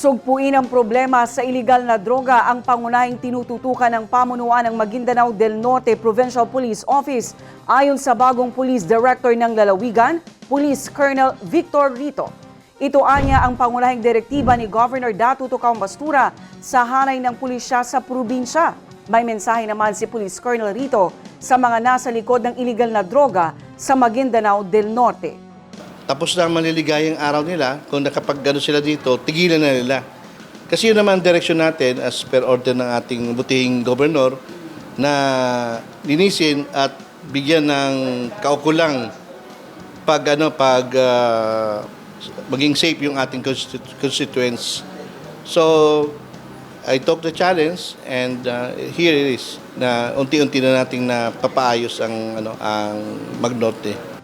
Sugpuin ang problema sa iligal na droga ang pangunahing tinututukan ng pamunuan ng Maguindanao del Norte Provincial Police Office ayon sa bagong Police Director ng Lalawigan, Police Colonel Victor Rito. Ito anya ang pangunahing direktiba ni Governor Datu Tucao Bastura sa hanay ng pulisya sa probinsya. May mensahe naman si Police Colonel Rito sa mga nasa likod ng iligal na droga sa Maguindanao del Norte. Tapos na ang maliligayang araw nila, kung nakapag sila dito, tigilan na nila. Kasi yun naman ang direksyon natin as per order ng ating butihing gobernador na linisin at bigyan ng kaukulang pag ano pag ah, maging safe yung ating constitu- constituents. So I took the challenge and uh, here it is na unti-unti na nating napapaayos ang ano ang Magnorte.